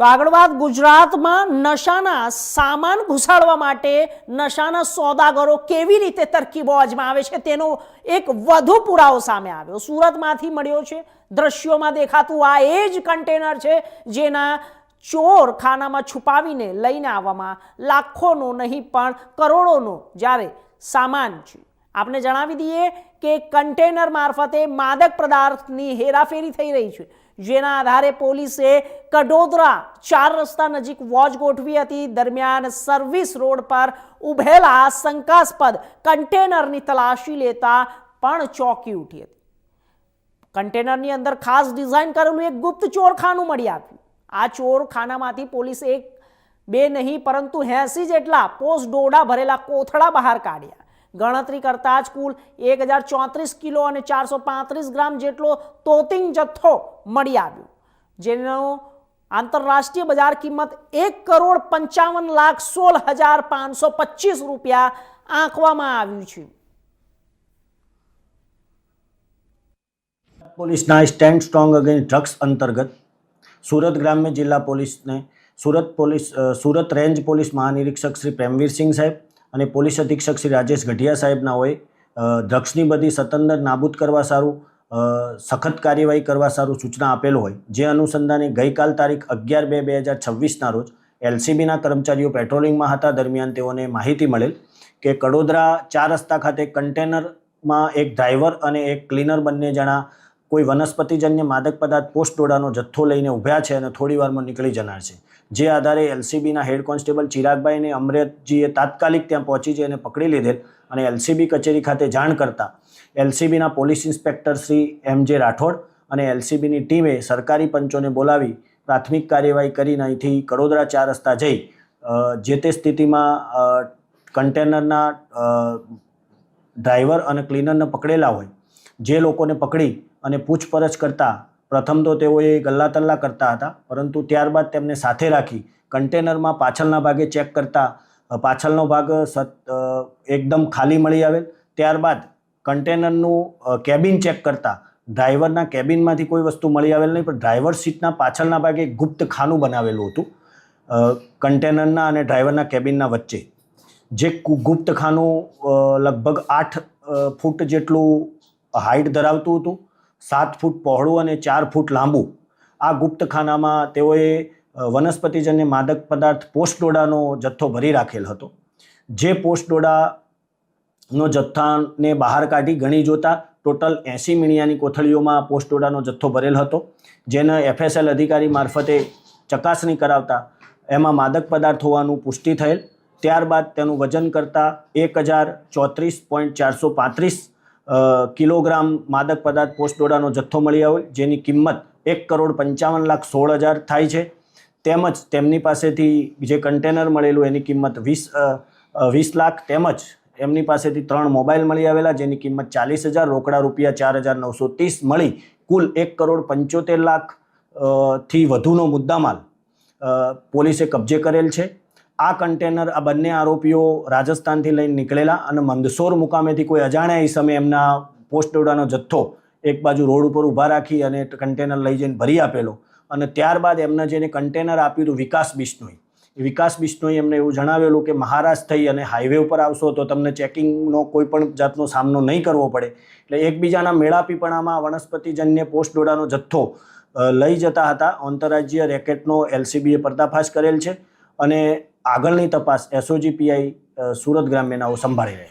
તો આગળ વાત ગુજરાતમાં નશાના સામાન ઘુસાડવા માટે નશાના સોદાગરો કેવી રીતે તરકીબો અજમાવે છે તેનો એક વધુ પુરાવો સામે આવ્યો. સુરતમાંથી મળ્યો છે, દ્રશ્યોમાં દેખાતું આ એ જ કન્ટેનર છે જેના ચોર ખાનામાં છુપાવીને લઈને આવવામાં લાખોનો નહીં પણ કરોડોનો જ્યારે સામાન છે. આપણે જણાવી દઈએ કે કન્ટેનર મારફતે માદક પદાર્થની હેરાફેરી થઈ રહી છે. જેના આધારે પોલીસે કડોદરા ચાર રસ્તા નજીક વોચ ગોઠવી હતી. દરમિયાન સર્વિસ રોડ પર ઉભેલા શંકાસ્પદ કન્ટેનરની તલાશી લેતા પણ ચોંકી ઉઠી હતી. કન્ટેનરની અંદર ખાસ ડિઝાઇન કરેલું એક ગુપ્ત ચોરખાનું મળી આવ્યું. આ ચોરખાનામાંથી પોલીસે એક, બે નહીં, પરંતુ એસી જેટલા પોસ્ટ ડોડા ભરેલા કોથળા બહાર કાઢ્યા. ગણતરી કરતાં જ કુલ એક હજાર ચોત્રીસ કિલો અને ચારસો પાંત્રીસ ગ્રામ જેટલો તોતિંગ જથ્થો મળી આવ્યો, જેનો આંતરરાષ્ટ્રીય બજાર કિંમત એક કરોડ પંચાવન લાખ સોળ હજાર પાંચસો પચીસ રૂપિયા આંકવામાં આવ્યું છે. પોલીસના સ્ટેન્ડ સ્ટ્રોંગ અગેન્સ્ટ ડ્રગ્સ અંતર્ગત સુરત ગ્રામ્ય જિલ્લા પોલીસને Surat police Surat range police મહાનિરીક્ષક Shri Premvirsinh સાહેબ અને પોલીસ અધિક્ષક શ્રી રાજેશ ગઢિયા સાહેબના હોય ડ્રગ્સની બધી સતંદર નાબૂદ કરવા સારું સખત કાર્યવાહી કરવા સારું સૂચના આપેલ હોય, જે અનુસંધાને ગઈકાલ તારીખ અગિયાર બે બે હજાર છવ્વીસના રોજ એલસીબીના કર્મચારીઓ પેટ્રોલિંગમાં હતા. દરમિયાન તેઓને માહિતી મળેલ કે કડોદરા ચાર રસ્તા ખાતે કન્ટેનરમાં એક ડ્રાઈવર અને એક ક્લીનર બંને જણા કોઈ વનસ્પતિજન્ય માદક પદાર્થ પોસ્ટ ડોડાનો જથ્થો લઈને ઊભ્યા છે અને થોડી વારમાં નીકળી જનાર છે. જે આધારે એલસીબીના હેડ કોન્સ્ટેબલ ચિરાગભાઈ અને અમરેતજીએ તાત્કાલિક ત્યાં પહોંચી જઈને પકડી લીધેલ અને એલસીબી કચેરી ખાતે જાણ કરતા એલસીબીના police inspector Shri M J Rathod અને એલસીબીની ટીમે સરકારી પંચોને બોલાવી પ્રાથમિક કાર્યવાહી કરીને અહીંથી કડોદરા ચાર રસ્તા જઈ જે તે સ્થિતિમાં કન્ટેનરના ડ્રાઈવર અને ક્લીનરને પકડેલા હોય, જે લોકોને પકડી અને પૂછપરછ કરતા, પ્રથમ તો તેઓએ ગલ્લા તલ્લા કરતા હતા, પરંતુ ત્યારબાદ તેમને સાથે રાખી કન્ટેનરમાં પાછળના ભાગે ચેક કરતા પાછળનો ભાગ સત એકદમ ખાલી મળી આવેલ. ત્યારબાદ કન્ટેનરનું કેબિન ચેક કરતા, ડ્રાઈવરના કેબિનમાંથી કોઈ વસ્તુ મળી આવેલ નહીં, પણ ડ્રાઈવર સીટના પાછળના ભાગે ગુપ્ત ખાનું બનાવેલું હતું કન્ટેનરના અને ડ્રાઈવરના કેબિનના વચ્ચે. જે ગુપ્ત ખાનું લગભગ આઠ ફૂટ જેટલું હાઈટ ધરાવતું હતું. સાત ફૂટ પહોળું અને ચાર ફૂટ લાંબુ. આ ગુપ્તખાનામાં તેઓએ વનસ્પતિજન્ય માદક પદાર્થ પોસ્ટ ડોડાનો જથ્થો ભરી રાખેલ હતો. જે પોસ્ટ ડોડાનો જથ્થાને બહાર કાઢી ગણી જોતા ટોટલ એંસી મીણિયાની કોથળીઓમાં પોસ્ટ ડોડાનો જથ્થો ભરેલ હતો, જેને એફએસએલ અધિકારી મારફતે ચકાસણી કરાવતા એમાં માદક પદાર્થ હોવાનું પુષ્ટિ થયેલ. ત્યારબાદ તેનું વજન કરતાં એક હજાર ચોત્રીસ પોઈન્ટ ચારસો પાંત્રીસ કિલોગ્રામ માદક પદાર્થ પોસ્ટ ડોડાનો જથ્થો મળી આવ્યો જેની કિંમત એક કરોડ પંચાવન લાખ સોળ હજાર થાય છે. તેમજ તેમની પાસેથી જે કન્ટેનર મળેલું, એની કિંમત વીસ વીસ લાખ. તેમજ એમની પાસેથી ત્રણ મોબાઈલ મળી આવેલા, જેની કિંમત ચાલીસ હજાર, રોકડા રૂપિયા ચાર હજાર નવસો ત્રીસ મળી કુલ એક કરોડ પંચોતેર લાખથી વધુનો મુદ્દામાલ પોલીસે કબજે કરેલ છે. આ કન્ટેનર, આ બંને આરોપીઓ રાજસ્થાનથી લઈને નીકળેલા અને મંદસોર મુકામેથી કોઈ અજાણ્યા સમયે એમના પોસ્ટ ડોડાનો જથ્થો એક બાજુ રોડ ઉપર ઊભા રાખી અને કન્ટેનર લઈ જઈને ભરી આપેલો અને ત્યારબાદ એમને જેને કન્ટેનર આપ્યું હતું વિકાસ બિશ્નોઈ. વિકાસ બિશ્નોઈ એમને એવું જણાવેલું કે મહારાજ થઈ અને હાઈવે ઉપર આવશો તો તમને ચેકિંગનો કોઈ પણ જાતનો સામનો નહીં કરવો પડે. એટલે એકબીજાના મેળાપીપણામાં વનસ્પતિજન્ય પોસ્ટ ડોડાનો જથ્થો લઈ જતા હતા. આંતરરાજ્ય રેકેટનો એલસીબીએ પર્દાફાશ કરેલ છે અને આગળની તપાસ એસઓજી પીઆઈ સુરત ગ્રામ્યનાઓ સંભાળી રહે.